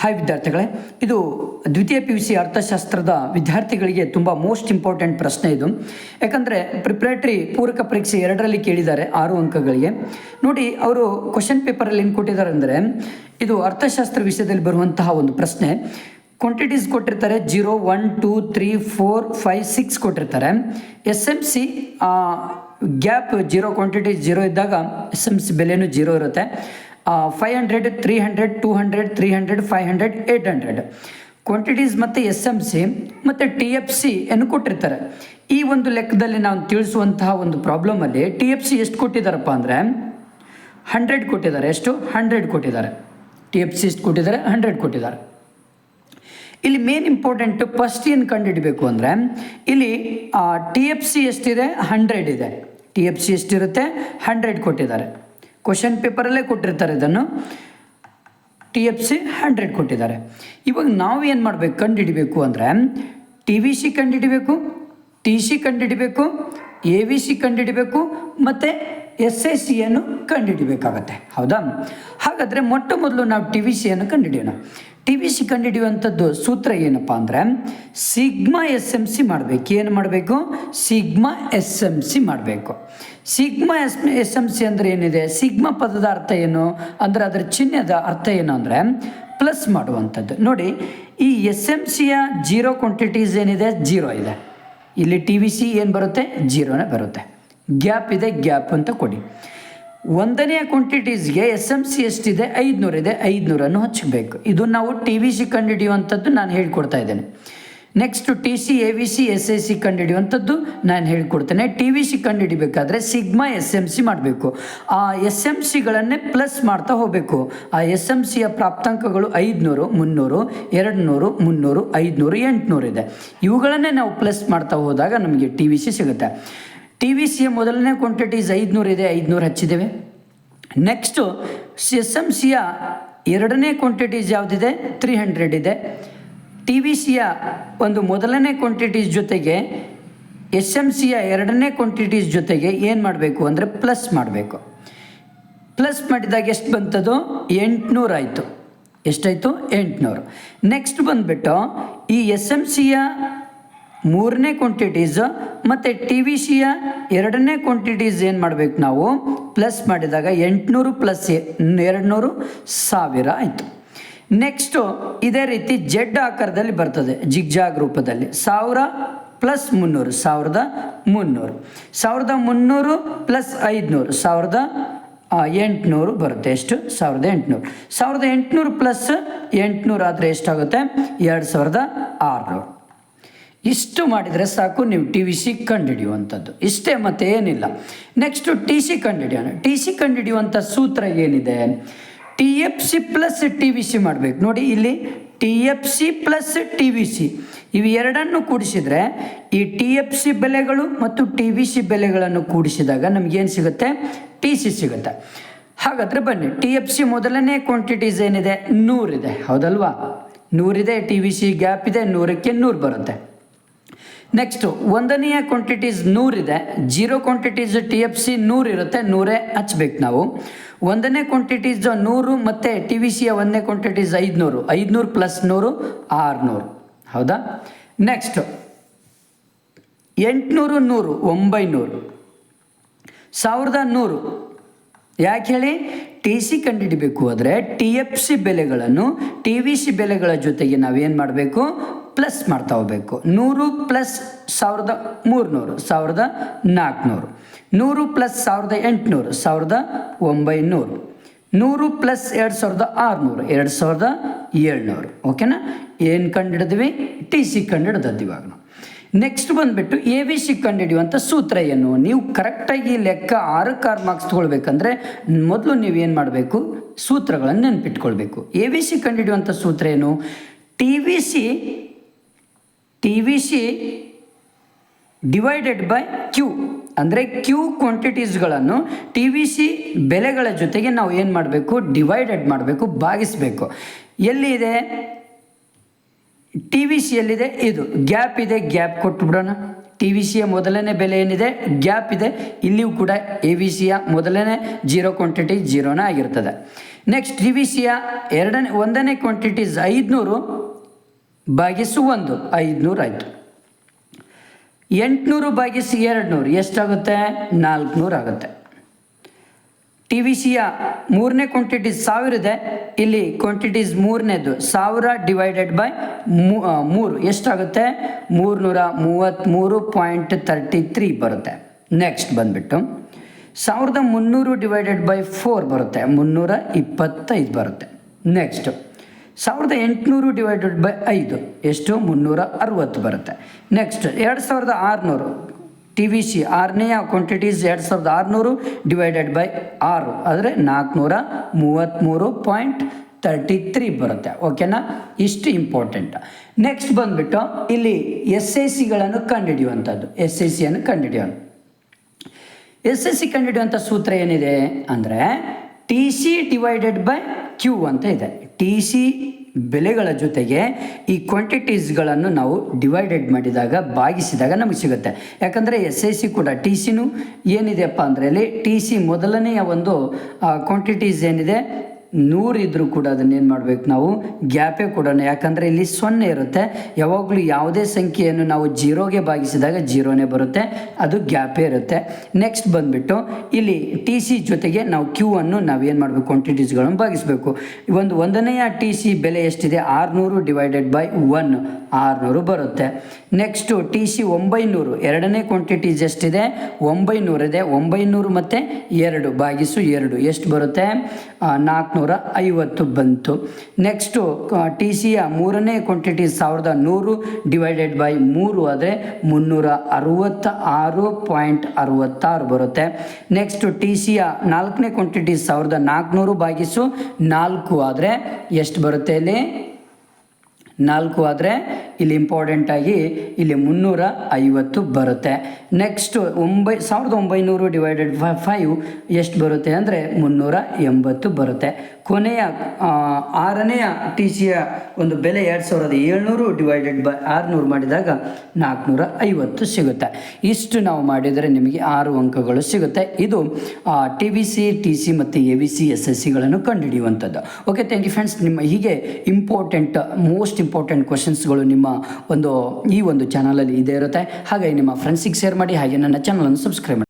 Hi ವಿದ್ಯಾರ್ಥಿಗಳೇ. ಇದು ದ್ವಿತೀಯ ಪಿ ಯು ಸಿ ಅರ್ಥಶಾಸ್ತ್ರದ ವಿದ್ಯಾರ್ಥಿಗಳಿಗೆ ತುಂಬ ಮೋಸ್ಟ್ ಇಂಪಾರ್ಟೆಂಟ್ ಪ್ರಶ್ನೆ ಇದು. ಯಾಕಂದರೆ ಪ್ರಿಪ್ರೇಟ್ರಿ ಪೂರಕ ಪರೀಕ್ಷೆ ಎರಡರಲ್ಲಿ ಕೇಳಿದ್ದಾರೆ ಆರು ಅಂಕಗಳಿಗೆ. ನೋಡಿ, ಅವರು ಕ್ವಶನ್ ಪೇಪರಲ್ಲಿ ಏನು ಕೊಟ್ಟಿದ್ದಾರೆ ಅಂದರೆ ಇದು ಅರ್ಥಶಾಸ್ತ್ರ ವಿಷಯದಲ್ಲಿ ಬರುವಂತಹ ಒಂದು ಪ್ರಶ್ನೆ. ಕ್ವಾಂಟಿಟೀಸ್ ಕೊಟ್ಟಿರ್ತಾರೆ zero one two three four five six ಕೊಟ್ಟಿರ್ತಾರೆ. S M C gap zero quantity zero ಇದ್ದಾಗ ಎಸ್ ಎಂ ಸಿ ಬೆಲೆನೂ ಜೀರೋ ಇರುತ್ತೆ. Five hundred three hundred two hundred three hundred five hundred eight hundred quantities ಮತ್ತು S M C ಮತ್ತು T F C ಅನ್ನು ಕೊಟ್ಟಿರ್ತಾರೆ. ಈ ಒಂದು ಲೆಕ್ಕದಲ್ಲಿ ನಾವು ತಿಳಿಸುವಂತಹ ಒಂದು ಪ್ರಾಬ್ಲಮಲ್ಲಿ ಟಿ ಎಫ್ ಸಿ ಎಷ್ಟು ಕೊಟ್ಟಿದ್ದಾರಪ್ಪ ಅಂದರೆ ಹಂಡ್ರೆಡ್ ಕೊಟ್ಟಿದ್ದಾರೆ. ಎಷ್ಟು? ಹಂಡ್ರೆಡ್ ಕೊಟ್ಟಿದ್ದಾರೆ. ಟಿ ಎಫ್ ಸಿ ಎಷ್ಟು ಕೊಟ್ಟಿದ್ದಾರೆ? ಹಂಡ್ರೆಡ್ ಕೊಟ್ಟಿದ್ದಾರೆ. ಇಲ್ಲಿ ಮೇನ್ ಇಂಪಾರ್ಟೆಂಟ್ ಫಸ್ಟ್ ಏನು ಕಂಡುಹಿಡಬೇಕು ಅಂದರೆ ಇಲ್ಲಿ ಟಿ ಎಫ್ ಸಿ ಎಷ್ಟಿದೆ? ಹಂಡ್ರೆಡ್ ಇದೆ. ಟಿ ಎಫ್ ಸಿ ಎಷ್ಟಿರುತ್ತೆ? ಹಂಡ್ರೆಡ್ ಕೊಟ್ಟಿದ್ದಾರೆ. ಕ್ವಶನ್ ಪೇಪರಲ್ಲೇ ಕೊಟ್ಟಿರ್ತಾರೆ ಇದನ್ನು. ಟಿ ಎಫ್ ಸಿ ಹಂಡ್ರೆಡ್ ಕೊಟ್ಟಿದ್ದಾರೆ. ಇವಾಗ ನಾವು ಏನು ಮಾಡಬೇಕು, ಕಂಡುಹಿಡಿಬೇಕು ಅಂದರೆ ಟಿ ವಿ ಸಿ ಕಂಡುಹಿಡಿಬೇಕು ಟಿ ಸಿ ಕಂಡುಹಿಡಿಬೇಕು ಎ ವಿ ಸಿ ಕಂಡುಹಿಡಿಬೇಕು, ಮತ್ತು ಎಸ್ ಎ ಸಿಯನ್ನು ಕಂಡುಹಿಡಿಬೇಕಾಗತ್ತೆ. ಹೌದಾ? ಹಾಗಾದರೆ ಮೊಟ್ಟ ಮೊದಲು ನಾವು ಟಿ ವಿ ಸಿಯನ್ನು ಕಂಡುಹಿಡಿಯೋಣ. ಟಿ ವಿ ಸಿ ಕಂಡುಹಿಡಿಯುವಂಥದ್ದು ಸೂತ್ರ ಏನಪ್ಪ ಅಂದರೆ, ಸಿಗ್ಮಾ ಎಸ್ ಎಂ ಸಿ ಮಾಡಬೇಕು. ಏನು ಮಾಡಬೇಕು? ಸಿಗ್ಮಾ ಎಸ್ ಎಂ ಸಿ ಮಾಡಬೇಕು. Sigma S S M C ಅಂದರೆ ಏನಿದೆ? ಸಿಗ್ಮಾ ಪದದ ಅರ್ಥ ಏನು? ಅಂದರೆ ಅದರ ಚಿಹ್ನೆದ ಅರ್ಥ ಏನು ಅಂದರೆ, ಪ್ಲಸ್ ಮಾಡುವಂಥದ್ದು. ನೋಡಿ, ಈ ಎಸ್ ಎಂ ಸಿಯ ಜೀರೋ ಕ್ವಾಂಟಿಟೀಸ್ ಏನಿದೆ? ಜೀರೋ ಇದೆ. ಇಲ್ಲಿ ಟಿ ವಿ ಸಿ ಏನು ಬರುತ್ತೆ? ಜೀರೋನೇ ಬರುತ್ತೆ. ಗ್ಯಾಪ್ ಇದೆ, ಗ್ಯಾಪ್ ಅಂತ ಕೊಡಿ. ಒಂದನೆಯ ಕ್ವಾಂಟಿಟೀಸ್ಗೆ ಎಸ್ ಎಂ ಸಿ ಎಷ್ಟಿದೆ? ಐದುನೂರಿದೆ ಐದುನೂರನ್ನು ಹಚ್ಚಬೇಕು. ಇದು ನಾವು ಟಿ ವಿ ಸಿ ಕಂಡುಹಿಡಿಯುವಂಥದ್ದು ನಾನು ಹೇಳ್ಕೊಡ್ತಾ ಇದ್ದೇನೆ. Next T C A V C S A C ಕಂಡುಹಿಡಿಯುವಂಥದ್ದು ನಾನು ಹೇಳ್ಕೊಡ್ತೇನೆ. ಟಿ ವಿ ಸಿ ಕಂಡುಹಿಡಿಬೇಕಾದ್ರೆ ಸಿಗ್ಮಾ ಎಸ್ ಎಂ ಸಿ ಮಾಡಬೇಕು. ಆ ಎಸ್ ಎಂ ಸಿಗಳನ್ನೇ ಪ್ಲಸ್ ಮಾಡ್ತಾ ಹೋಗಬೇಕು. ಆ ಎಸ್ ಎಂ ಸಿಯ ಪ್ರಾಪ್ತಾಂಕಗಳು ಐದುನೂರು, ಮುನ್ನೂರು ಎರಡು ನೂರು ಮುನ್ನೂರು, ಐದುನೂರು, ಎಂಟುನೂರು ಇದೆ. ಇವುಗಳನ್ನೇ ನಾವು ಪ್ಲಸ್ ಮಾಡ್ತಾ ಹೋದಾಗ ನಮಗೆ ಟಿ ವಿ ಸಿ ಸಿಗುತ್ತೆ. ಟಿ ವಿ ಸಿಯ ಮೊದಲನೇ ಕ್ವಾಂಟಿಟೀಸ್ ಐದುನೂರು ಇದೆ, ಐದುನೂರು ಹಚ್ಚಿದ್ದೇವೆ. ನೆಕ್ಸ್ಟು ಸಿ ಎಸ್ ಎಂ ಸಿಯ ಎರಡನೇ ಕ್ವಾಂಟಿಟೀಸ್ ಯಾವುದಿದೆ? ತ್ರೀ ಹಂಡ್ರೆಡ್ ಇದೆ. ಟಿ ವಿ ಸಿಯ ಒಂದು ಮೊದಲನೇ ಕ್ವಾಂಟಿಟೀಸ್ ಜೊತೆಗೆ ಎಸ್ ಎಂ ಸಿಯ ಎರಡನೇ ಕ್ವಾಂಟಿಟೀಸ್ ಜೊತೆಗೆ ಏನು ಮಾಡಬೇಕು ಅಂದರೆ ಪ್ಲಸ್ ಮಾಡಬೇಕು. ಪ್ಲಸ್ ಮಾಡಿದಾಗ ಎಷ್ಟು ಬಂತದು? ಎಂಟುನೂರು ಆಯಿತು. ಎಷ್ಟಾಯಿತು? ಎಂಟುನೂರು. ನೆಕ್ಸ್ಟ್ ಬಂದುಬಿಟ್ಟು ಈ ಎಸ್ ಎಂ ಸಿಯ ಮೂರನೇ ಕ್ವಾಂಟಿಟೀಸ್ ಮತ್ತು ಟಿ ವಿ ಸಿಯ ಎರಡನೇ ಕ್ವಾಂಟಿಟೀಸ್ ಏನು ಮಾಡಬೇಕು ನಾವು? ಪ್ಲಸ್ ಮಾಡಿದಾಗ ಎಂಟುನೂರು ಪ್ಲಸ್ ಎರಡುನೂರು ಸಾವಿರ ಆಯಿತು. ನೆಕ್ಸ್ಟು ಇದೇ ರೀತಿ ಜೆಡ್ ಆಕಾರದಲ್ಲಿ ಬರ್ತದೆ, ಜಿಗ್ಜಾಗ್ ರೂಪದಲ್ಲಿ. ಸಾವಿರ ಪ್ಲಸ್ ಮುನ್ನೂರು, ಸಾವಿರದ ಮುನ್ನೂರು. ಸಾವಿರದ ಮುನ್ನೂರು ಪ್ಲಸ್ ಐದುನೂರು, ಸಾವಿರದ ಎಂಟುನೂರು ಬರುತ್ತೆ. ಎಷ್ಟು? ಸಾವಿರದ ಎಂಟುನೂರು. ಸಾವಿರದ ಎಂಟುನೂರು ಪ್ಲಸ್ ಎಂಟುನೂರು ಆದರೆ ಎಷ್ಟಾಗುತ್ತೆ? ಎರಡು ಸಾವಿರದ ಆರುನೂರು. ಇಷ್ಟು ಮಾಡಿದರೆ ಸಾಕು, ನೀವು ಟಿ ವಿ ಸಿ ಕಂಡುಹಿಡಿಯುವಂಥದ್ದು. ಇಷ್ಟೇ ಮತ್ತೆ ಏನಿಲ್ಲ. ನೆಕ್ಸ್ಟು ಟಿ ಸಿ ಕಂಡುಹಿಡಿಯೋಣ. ಟಿ ಸಿ ಕಂಡುಹಿಡಿಯುವಂಥ ಸೂತ್ರ ಏನಿದೆ? T F C plus T V C ಮಾಡಬೇಕು. ನೋಡಿ ಇಲ್ಲಿ T F C plus T V C ಇವು ಎರಡನ್ನು ಕೂಡಿಸಿದರೆ, ಈ ಟಿ ಎಫ್ ಸಿ ಬೆಲೆಗಳು ಮತ್ತು ಟಿ ವಿ ಸಿ ಬೆಲೆಗಳನ್ನು ಕೂಡಿಸಿದಾಗ ನಮಗೇನು ಸಿಗುತ್ತೆ? ಟಿ ಸಿ ಸಿಗುತ್ತೆ. ಹಾಗಾದರೆ ಬನ್ನಿ ಟಿ ಎಫ್ ಸಿ ಮೊದಲನೇ ಕ್ವಾಂಟಿಟೀಸ್ ಏನಿದೆ? ನೂರಿದೆ. ಹೌದಲ್ವಾ? ನೂರಿದೆ ಟಿ ವಿ ಸಿ ಗ್ಯಾಪ್ ಇದೆ, ನೂರಕ್ಕೆ ನೂರು ಬರುತ್ತೆ. ನೆಕ್ಸ್ಟು ಒಂದನೆಯ quantities ನೂರಿದೆ. Zero quantities T F C ನೂರಿರುತ್ತೆ. ನೂರೇ ಹಚ್ಬೇಕು ನಾವು. ಒಂದನೇ ಕ್ವಾಂಟಿಟೀಸ್ ನೂರು ಮತ್ತು ಟಿ ವಿ ಸಿಯ ಒಂದನೇ ಕ್ವಾಂಟಿಟೀಸ್ ಐದುನೂರು. ಐದುನೂರು ಪ್ಲಸ್ ನೂರು, ಆರುನೂರು. ಹೌದಾ? ನೆಕ್ಸ್ಟು ಎಂಟುನೂರು ನೂರು, ಒಂಬೈನೂರು. ಸಾವಿರದ ನೂರು. ಯಾಕೆ ಹೇಳಿ? ಟಿ ಸಿ ಕಂಡುಹಿಡಿಬೇಕು. ಆದರೆ ಟಿ ಎಫ್ ಸಿ ಬೆಲೆಗಳನ್ನು ಟಿ ವಿ ಸಿ ಬೆಲೆಗಳ ಜೊತೆಗೆ ನಾವೇನು ಮಾಡಬೇಕು? ಪ್ಲಸ್ ಮಾಡ್ತಾ ಹೋಗ್ಬೇಕು. ನೂರು ಪ್ಲಸ್ ಸಾವಿರದ ಮೂರುನೂರು, ಸಾವಿರದ ನಾಲ್ಕುನೂರು ನೂರು ಪ್ಲಸ್ ಸಾವಿರದ ಎಂಟುನೂರು, ಸಾವಿರದ ಒಂಬೈನೂರು. ನೂರು ಪ್ಲಸ್ ಎರಡು ಸಾವಿರದ ಆರುನೂರು, ಎರಡು ಸಾವಿರದ ಏಳ್ನೂರು. ಓಕೆನಾ? ಏನು ಕಂಡುಹಿಡಿದ್ವಿ ಟಿ ಸಿ ಕಂಡುಹಿಡ್ದದ್ದು ಇವಾಗ ನಾವು. ನೆಕ್ಸ್ಟ್ ಬಂದುಬಿಟ್ಟು ಎ ವಿ ಸಿ ಕಂಡುಹಿಡಿಯುವಂಥ ಸೂತ್ರ ಏನು? ನೀವು ಕರೆಕ್ಟಾಗಿ ಲೆಕ್ಕ ಆರಕ್ಕೆ ಆರು ಮಾರ್ಕ್ಸ್ ತೊಗೊಳ್ಬೇಕಂದ್ರೆ ಮೊದಲು ನೀವು ಏನು ಮಾಡಬೇಕು? ಸೂತ್ರಗಳನ್ನು ನೆನಪಿಟ್ಕೊಳ್ಬೇಕು. ಎ ವಿ ಸಿ ಕಂಡುಹಿಡಿಯುವಂಥ ಸೂತ್ರ ಏನು? T V C T V C divided by Q ಅಂದರೆ ಕ್ಯೂ ಕ್ವಾಂಟಿಟೀಸ್ಗಳನ್ನು ಟಿ ವಿ ಸಿ ಬೆಲೆಗಳ ಜೊತೆಗೆ ನಾವು ಏನು ಮಾಡಬೇಕು? ಡಿವೈಡೆಡ್ ಮಾಡಬೇಕು, ಭಾಗಿಸಬೇಕು. ಎಲ್ಲಿದೆ? ಟಿ ವಿ ಸಿಯಲ್ಲಿದೆ ಇದು. ಗ್ಯಾಪ್ ಇದೆ, ಗ್ಯಾಪ್ ಕೊಟ್ಟುಬಿಡೋಣ ಟಿ ವಿ ಸಿಯ ಮೊದಲನೇ ಬೆಲೆ ಏನಿದೆ? ಗ್ಯಾಪ್ ಇದೆ. ಇಲ್ಲಿಯೂ ಕೂಡ ಎ ವಿ ಸಿಯ ಮೊದಲನೇ ಜೀರೋ ಕ್ವಾಂಟಿಟಿ ಜೀರೋನೇ ಆಗಿರ್ತದೆ. ನೆಕ್ಸ್ಟ್ ಟಿ ವಿ ಸಿಯ ಎರಡನೇ, ಒಂದನೇ ಕ್ವಾಂಟಿಟೀಸ್ ಐದುನೂರು ಭಾಗಿಸು ಒಂದು, ಐದುನೂರು ಆಯಿತು. ಎಂಟುನೂರು ಭಾಗಿಸಿ ಎರಡು ನೂರು ಎಷ್ಟಾಗುತ್ತೆ? ನಾಲ್ಕುನೂರು ಆಗುತ್ತೆ. ಟಿ ವಿ ಸಿಯ ಮೂರನೇ ಕ್ವಾಂಟಿಟೀಸ್ ಸಾವಿರ ಇದೆ. ಇಲ್ಲಿ ಕ್ವಾಂಟಿಟೀಸ್ ಮೂರನೇದು ಸಾವಿರ ಡಿವೈಡೆಡ್ ಬೈ ಮೂರು. ಎಷ್ಟಾಗುತ್ತೆ? ಮೂರುನೂರ ಮೂವತ್ತ್ಮೂರು ಪಾಯಿಂಟ್ ತರ್ಟಿ ತ್ರೀ ಬರುತ್ತೆ. ನೆಕ್ಸ್ಟ್ ಬಂದುಬಿಟ್ಟು ಸಾವಿರದ ಮುನ್ನೂರು ಡಿವೈಡೆಡ್ ಬೈ ಫೋರ್ ಬರುತ್ತೆ. ಮುನ್ನೂರ ಇಪ್ಪತ್ತೈದು ಬರುತ್ತೆ. ನೆಕ್ಸ್ಟ್ ಸಾವಿರದ ಎಂಟುನೂರು ಡಿವೈಡೆಡ್ ಬೈ ಐದು. ಎಷ್ಟು? ಮುನ್ನೂರ ಅರುವತ್ತು ಬರುತ್ತೆ. ನೆಕ್ಸ್ಟ್ ಎರಡು ಸಾವಿರದ ಆರುನೂರು. ಟಿ ವಿ ಸಿ ಆರನೇ ಕ್ವಾಂಟಿಟೀಸ್ ಎರಡು ಸಾವಿರದ ಆರುನೂರು ಡಿವೈಡೆಡ್ ಬೈ ಆರು. ಆದರೆ ನಾಲ್ಕುನೂರ ಮೂವತ್ತ್ಮೂರು ಪಾಯಿಂಟ್ ತರ್ಟಿ ತ್ರೀ ಬರುತ್ತೆ ಓಕೆನಾ ಇಷ್ಟು ಇಂಪಾರ್ಟೆಂಟ್ ನೆಕ್ಸ್ಟ್ ಬಂದುಬಿಟ್ಟು ಇಲ್ಲಿ ಎಸ್ ಎ ಸಿಗಳನ್ನು ಕಂಡುಹಿಡಿಯುವಂಥದ್ದು. ಎಸ್ ಎ ಸಿಯನ್ನು ಕಂಡುಹಿಡಿಯೋಣ. ಎಸ್ ಎಸ್ ಸಿ ಕಂಡುಹಿಡಿಯುವಂಥ ಸೂತ್ರ ಏನಿದೆ ಅಂದರೆ T C divided by Q ಅಂತ ಇದೆ. ಟಿ ಸಿ ಬೆಲೆಗಳ ಜೊತೆಗೆ ಈ ಕ್ವಾಂಟಿಟೀಸ್ಗಳನ್ನು ನಾವು ಡಿವೈಡೆಡ್ ಮಾಡಿದಾಗ, ಭಾಗಿಸಿದಾಗ ನಮಗೆ ಸಿಗುತ್ತೆ. ಯಾಕಂದರೆ ಎಸ್ ಐ ಸಿ ಕೂಡ ಟಿ ಸಿನೂ ಏನಿದೆಯಪ್ಪ ಅಂದರೆ ಅಲ್ಲಿ ಟಿ ಸಿ ಮೊದಲನೆಯ ಒಂದು ಕ್ವಾಂಟಿಟೀಸ್ ಏನಿದೆ? ನೂರಿದ್ರೂ ಕೂಡ ಅದನ್ನೇನು ಮಾಡಬೇಕು ನಾವು? ಗ್ಯಾಪೇ ಕೊಡೋಣ. ಯಾಕಂದರೆ ಇಲ್ಲಿ ಸೊನ್ನೆ ಇರುತ್ತೆ. ಯಾವಾಗಲೂ ಯಾವುದೇ ಸಂಖ್ಯೆಯನ್ನು ನಾವು ಜೀರೋಗೆ ಭಾಗಿಸಿದಾಗ ಜೀರೋನೇ ಬರುತ್ತೆ. ಅದು ಗ್ಯಾಪೇ ಇರುತ್ತೆ. ನೆಕ್ಸ್ಟ್ ಬಂದುಬಿಟ್ಟು ಇಲ್ಲಿ ಟಿ ಸಿ ಜೊತೆಗೆ ನಾವು ಕ್ಯೂ ಅನ್ನು ನಾವೇನು ಮಾಡಬೇಕು? ಕ್ವಾಂಟಿಟೀಸ್ಗಳನ್ನು ಭಾಗಿಸಬೇಕು. ಒಂದು ಒಂದನೆಯ ಟಿ ಸಿ ಬೆಲೆ ಎಷ್ಟಿದೆ? ಆರುನೂರು ಡಿವೈಡೆಡ್ ಬೈ ಒನ್ ಆರುನೂರು ಬರುತ್ತೆ. ನೆಕ್ಸ್ಟು ಟಿ ಸಿ ಒಂಬೈನೂರು. ಎರಡನೇ ಕ್ವಾಂಟಿಟೀಸ್ ಎಷ್ಟಿದೆ? ಒಂಬೈನೂರಿದೆ. ಒಂಬೈನೂರು ಮತ್ತು ಎರಡು. ಭಾಗಿಸು ಎರಡು. ಎಷ್ಟು ಬರುತ್ತೆ? ನಾಲ್ಕುನೂರ ಐವತ್ತು ಬಂತು ನೆಕ್ಸ್ಟು ಟಿ ಸಿಯ ಮೂರನೇ ಕ್ವಾಂಟಿಟಿ ಸಾವಿರದ ನೂರು ಡಿವೈಡೆಡ್ ಬೈ ಮೂರು ಆದರೆ ಮುನ್ನೂರ ಅರುವತ್ತ ಆರು ಪಾಯಿಂಟ್ ಅರುವತ್ತಾರು ಬರುತ್ತೆ. ನೆಕ್ಸ್ಟು ಟಿ ಸಿಯ ನಾಲ್ಕನೇ ಕ್ವಾಂಟಿಟಿ ಸಾವಿರದ ನಾಲ್ಕುನೂರು ಭಾಗಿಸು ನಾಲ್ಕು ಆದರೆ ಎಷ್ಟು ಬರುತ್ತೆ ಇಲ್ಲಿ? ನಾಲ್ಕು ಆದರೆ ಇಲ್ಲಿ ಇಂಪಾರ್ಟೆಂಟಾಗಿ ಇಲ್ಲಿ ಮುನ್ನೂರ ಐವತ್ತು ಬರುತ್ತೆ. ನೆಕ್ಸ್ಟ್ ಒಂಬೈ, ಸಾವಿರದ ಒಂಬೈನೂರು ಡಿವೈಡೆಡ್ ಬೈ ಫೈವ್ ಎಷ್ಟು ಬರುತ್ತೆ ಅಂದರೆ ಮುನ್ನೂರ ಎಂಬತ್ತು ಬರುತ್ತೆ. ಕೊನೆಯ ಆರನೆಯ ಟಿ ಸಿಯ ಒಂದು ಬೆಲೆ ಎರಡು ಸಾವಿರದ ಏಳ್ನೂರು ಡಿವೈಡೆಡ್ ಬೈ ಆರುನೂರು ಮಾಡಿದಾಗ ನಾಲ್ಕುನೂರ ಐವತ್ತು ಸಿಗುತ್ತೆ. ಇಷ್ಟು ನಾವು ಮಾಡಿದರೆ ನಿಮಗೆ ಆರು ಅಂಕಗಳು ಸಿಗುತ್ತೆ. ಇದು T V C T C ಮತ್ತು A V C S S ಸಿಗಳನ್ನು ಕಂಡುಹಿಡಿಯುವಂಥದ್ದು. ಓಕೆ ಥ್ಯಾಂಕ್ ಯು ಫ್ರೆಂಡ್ಸ್ ನಿಮ್ಮ ಹೀಗೆ ಇಂಪಾರ್ಟೆಂಟ್ ಮೋಸ್ಟ್ ಇಂಪಾರ್ಟೆಂಟ್ ಕ್ವಶನ್ಸ್ಗಳು ನಿಮ್ಮ ಒಂದು, ಈ ಒಂದು ಚಾನಲಲ್ಲಿ ಇದೇ ಇರುತ್ತೆ. ಹಾಗೆ ನಿಮ್ಮ ಫ್ರೆಂಡ್ಸಿಗೆ ಶೇರ್ ಮಾಡಿ, ಹಾಗೆ ನನ್ನ ಚಾನಲನ್ನು ಸಬ್ಸ್ಕ್ರೈಬ್ ಮಾಡಿ.